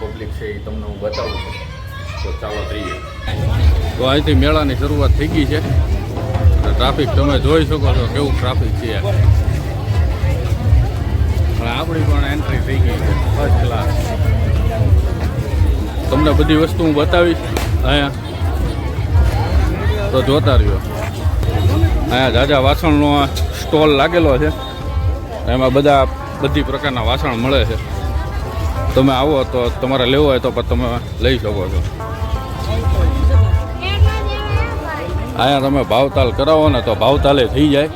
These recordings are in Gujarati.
પબ્લિક છે એ તમને હું બતાવું છું. તો ચાલો જઈએ તો અહીંથી મેળાની શરૂઆત થઈ ગઈ છે. ટ્રાફિક તમે જોઈ શકો છો કેવું ટ્રાફિક છે. આપણી પણ એન્ટ્રી થઈ ગઈ છે ફર્સ્ટ ક્લાસ તમને બધી વસ્તુ હું બતાવીશ અહીંયા. તો જોતા રહ્યો. અહીંયા જાજા વાસણનો સ્ટોલ લાગેલો છે. એમાં બધા બધી પ્રકારના વાસણ મળે છે. તમે આવો તો તમારે લેવો હોય તો પણ તમે લઈ શકો છો. અહીંયા તમે ભાવતાલ કરાવો ને તો ભાવતાલે થઈ જાય.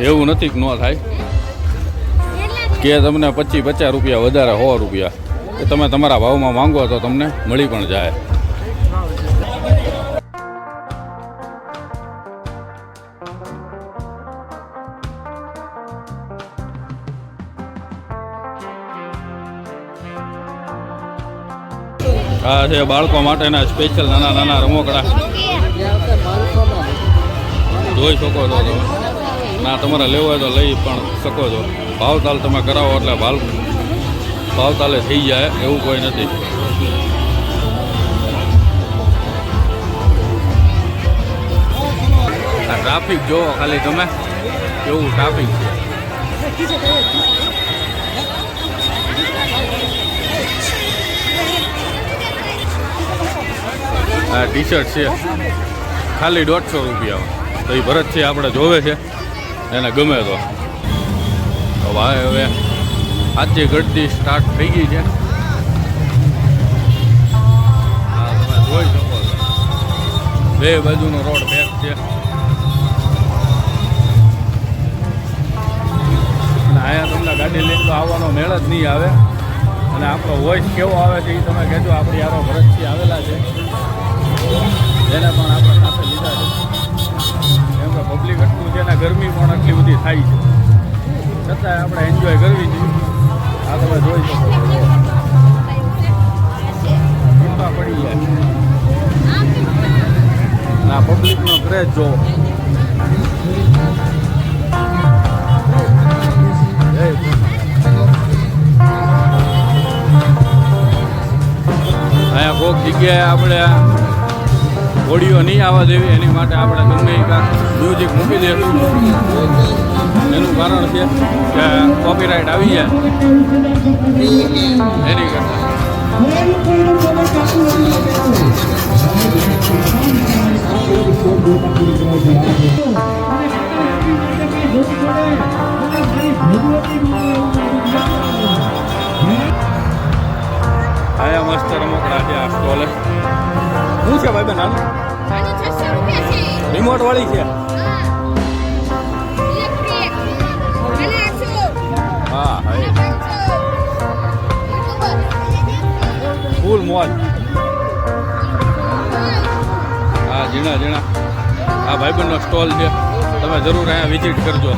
એવું નથી ન થાય. કે તમને પચીસ પચાસ રૂપિયા વધારે સો રૂપિયા. એ તમે તમારા ભાવમાં માંગો તો તમને મળી પણ જાય. આ છે બાળકો માટેના સ્પેશિયલ નાના નાના રમકડા. જોઈ શકો છો તમે. ના, તમારે લેવો હોય તો લઈ પણ શકો છો. ભાવતાલ તમે કરાવો એટલે ભાવ ભાવતાલે થઈ જાય, એવું કોઈ નથી. આ ટ્રાફિક જોવો ખાલી તમે. કેવું ટ્રાફિક છે? આ ટી શર્ટ છે. ખાલી દોઢસો રૂપિયા. તો એ ભરત છે, આપણે જોવે છે. એને ગમે તો. ભાઈ હવે આજે ગળતી સ્ટાર્ટ થઈ ગઈ છે. તમે જોઈ શકો છો. બે બાજુનો રોડ પેક છે. અહીંયા તમને ગાડી લઈને તો આવવાનો મેળ જ નહીં આવે. અને આપણો વોઇસ કેવો આવે છે એ તમે કહેજો. આપણી યારો ભરતથી આવેલા છે. એને પણ આપણે સાથે લીધા છે. કેમ કે પબ્લિક એટલું છે ગરમી પણ આટલી બધી થાય છે. છતાંય આપણે એન્જોય કરવી જોઈએ. આ તમે જોઈ શકો છો. પડી જાય ના પબ્લિકનો ક્રેઝ જોવો. અહીંયા કોઈક જગ્યાએ આપણે ઓડિયો નહીં આવવા દેવી, એની માટે આપણે ગમે મ્યુઝિક મૂકી દઈશું એનું કારણ છે કે કોપીરાઇટ આવી જાય. એની કરતા. આયા મસ્ત રમકડા છે આ સ્ટોલે. શું છે ભાઈ બેન આનું આની 600 રૂપિયા છે. રિમોટ વાળી છે? હા ફૂલ મોજ હા ઝીણા ઝીણા. આ ભાઈબંધનો સ્ટોલ છે. તમે જરૂર અહીંયા વિઝિટ કરજો.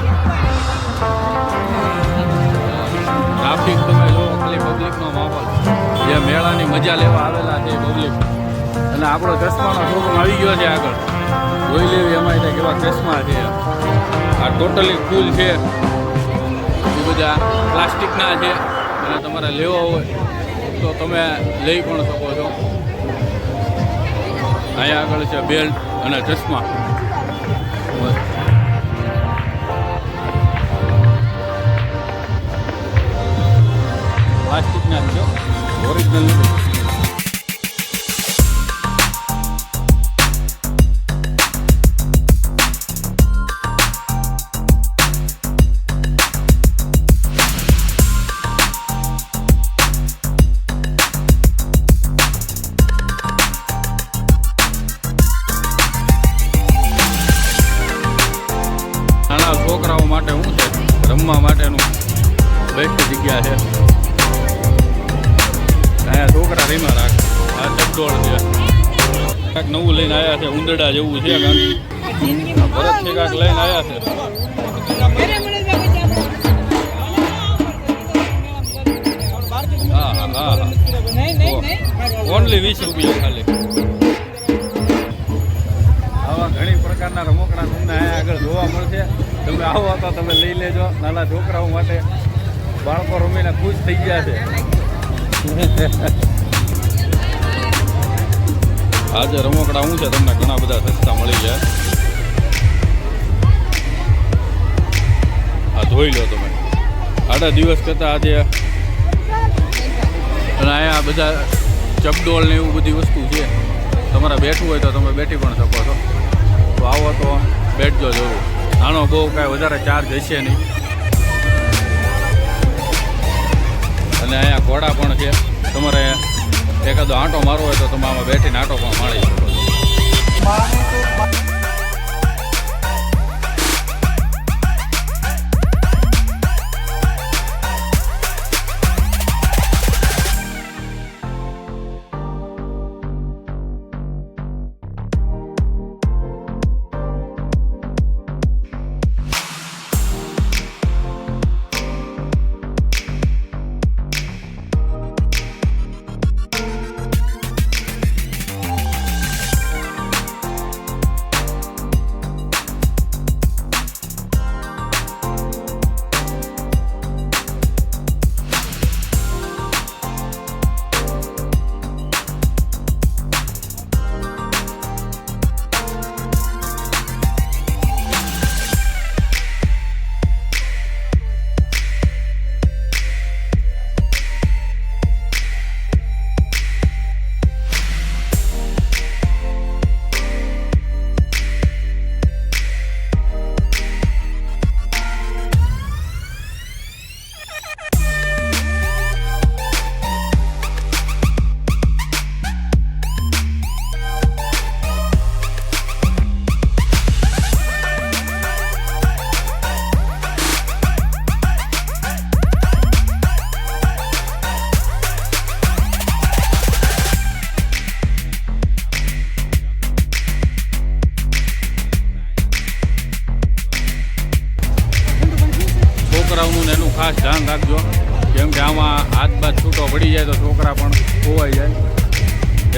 ટ્રાફિક તમે જો ખાલી પબ્લિકનો માહોલ. જે મેળાની મજા લેવા આવેલા છે પબ્લિક અને આપણો ચશ્માનો શોરૂમ આવી ગયો છે આગળ. જોઈ લેવી અમારી ત્યાં કેવા ચશ્મા છે. આ ટોટલી ફૂલ છે. એ બધા પ્લાસ્ટિકના છે. અને તમારે લેવા હોય તો તમે લઈ પણ શકો છો. અહીંયા આગળ છે બેલ્ટ અને ચશ્મા. પ્લાસ્ટિકના જ ઓરિજિનલ નથી રમવા માટેનું બેસ્ટ જગ્યા છે. અહીંયા છોકરા રીમાં રાખ. આ ચકડોળ છે. કાંઈક નવું લઈને આવ્યા છે, ઉંદરડા જેવું છે ભરત છે કાંઈક લઈને આવ્યા છે. હા હા હા. ઓનલી વીસ રૂપિયા ખાલી. આવા ઘણી પ્રકારના રમકડા તમને આગળ જોવા મળશે. તમે આવો તો તમે લઈ લેજો. નાના છોકરાઓ માટે બાળકો રમીને ખુશ થઈ ગયા છે. આજે રમકડા હું છે? તમને ઘણા બધા સસ્તા મળી જાય આ ધોઈ લો તમે. આડા દિવસ કરતાં આજે અને અહીંયા બધા ચપડોળ ને એવું બધી વસ્તુ છે. તમારે બેઠવું હોય તો તમે બેઠી પણ શકો છો. તો આવો તો બેઠજો જરૂર. આનો બહુ કાંઈ વધારે ચાર્જ હશે નહીં. અને અહીંયા ઘોડા પણ છે. તમારે એકાદો આંટો મારવો હોય તો તમે આમાં બેઠીને આંટો પણ મારી શકો ખાસ ધ્યાન રાખજો. કેમ કે આમાં હાથ બાદ છૂટો પડી જાય તો છોકરા પણ ખોવાઈ જાય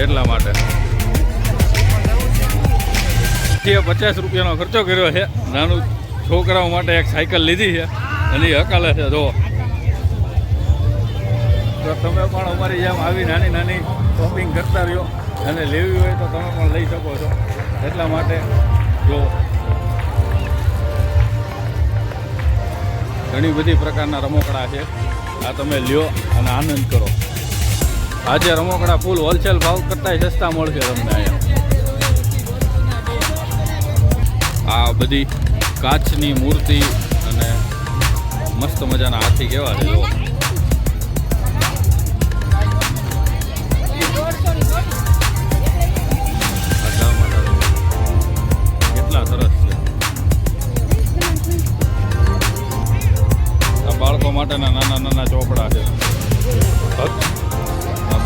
એટલા માટે. પચાસ રૂપિયાનો ખર્ચો કર્યો છે. નાનું છોકરાઓ માટે એક સાયકલ લીધી છે અને એ હકાલે છે. જો. તો તમે પણ અમારી જેમ આવી નાની નાની શોપિંગ કરતા રહ્યો અને લેવી હોય તો તમે પણ લઈ શકો છો. એટલા માટે જો. ઘણી બધી પ્રકારના રમકડા છે. આ તમે લ્યો અને આનંદ કરો. આજે રમકડા ફૂલ હોલસેલ ભાવ કરતાં સસ્તા મળશે તમને અહીંયા. આ બધી કાચની મૂર્તિ અને મસ્ત મજાના હાથી કેવા છે માટેના નાના નાના ચોપડા છે.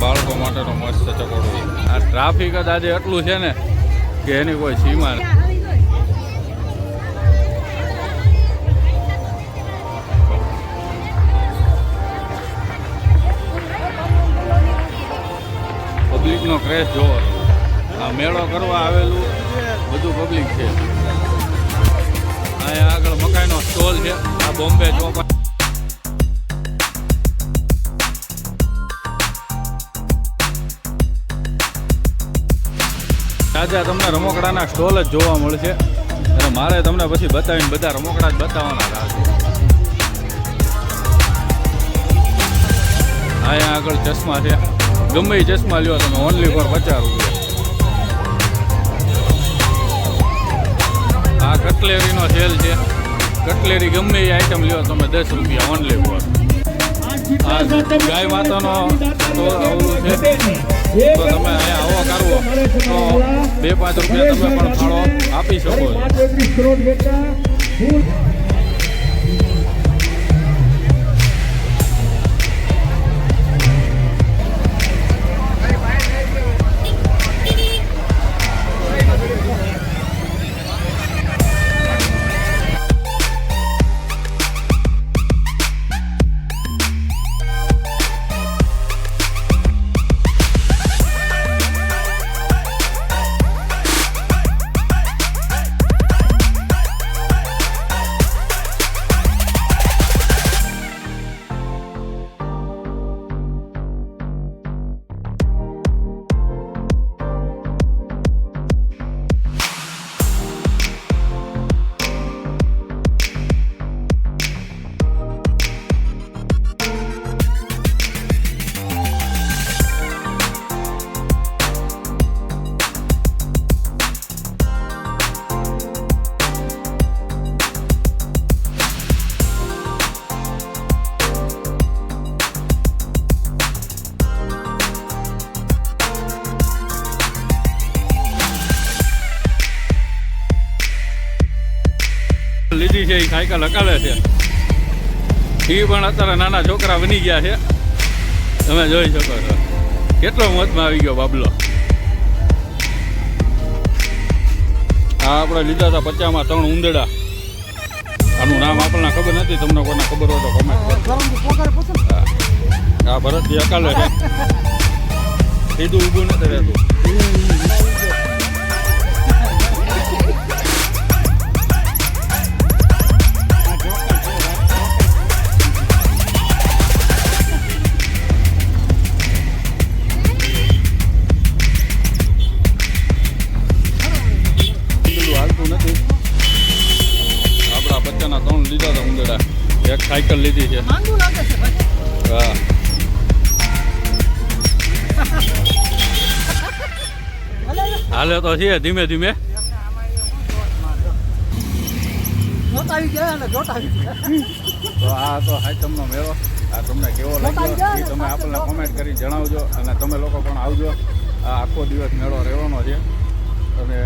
બાળકો માટેનો મસ્ત ચકોડો આ ટ્રાફિક જ આજે એટલું છે ને કે એની કોઈ સીમા નથી. પબ્લિકનો ક્રેશ જોવો. આ મેળો કરવા આવેલું બધું પબ્લિક છે. અહીંયા આગળ મકાઈનો સ્ટોલ છે. આ બોમ્બે ચોપા તાજા તમને રમકડાના સ્ટોલ જ જોવા મળશે. અને મારે તમને પછી બતાવીને બધા રમકડા જ બતાવવાના રહેશે અહીંયા આગળ ચશ્મા છે. ગમે ચશ્મા લ્યો, તમે ઓનલી ફોર પચાસ રૂપિયા. આ કટલેરીનો સેલ છે. કટલેરી ગમે એ આઈટમ લ્યો, તમે દસ રૂપિયા ઓનલી ફોર ગાય માતાનો તો છે. તો તમે અહીંયા આવો કરવો. તો બે પાંચ રૂપિયા તમે પણ ફાળો આપી શકો છો. સાયકલ હકાલે છે. એ પણ અત્યારે નાના છોકરા બની ગયા છે. તમે જોઈ શકો છો. કેટલો મોતમાં આવી ગયો બાબલો. આ આપણે લીધા હતા પચામાં ત્રણ ઉંદડા આનું નામ આપણને ખબર નથી, તમને કોને ખબર હોય તો કમેન્ટ. આ ભરતજી અકાલે છે. સીધું ઊભું નથી રહેતું. સાયકલ લીધી છે. માંગુ લાગે છે ભાઈ. હા. હાલે તો છે ધીમે ધીમે. તો આ તો હાઈટમનો મેળો. આ તમને કેવો લાગ્યો? એ તમે આપણને કોમેન્ટ કરી જણાવજો અને તમે લોકો પણ આવજો. આ આખો દિવસ મેળો રહેવાનો છે. અને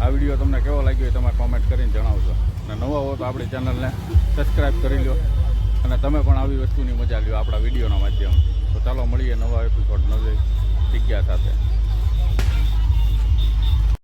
આ વીડિયો તમને કેવો લાગ્યો એ તમે કોમેન્ટ કરીને જણાવજો. અને નવા હો તો આપણી ચેનલને સબસ્ક્રાઈબ કરી લો અને તમે પણ આવી વસ્તુની મજા લ્યો આપણા વિડીયોના માધ્યમ તો ચાલો મળીએ નવા એપિસોડ નવી જગ્યા સાથે.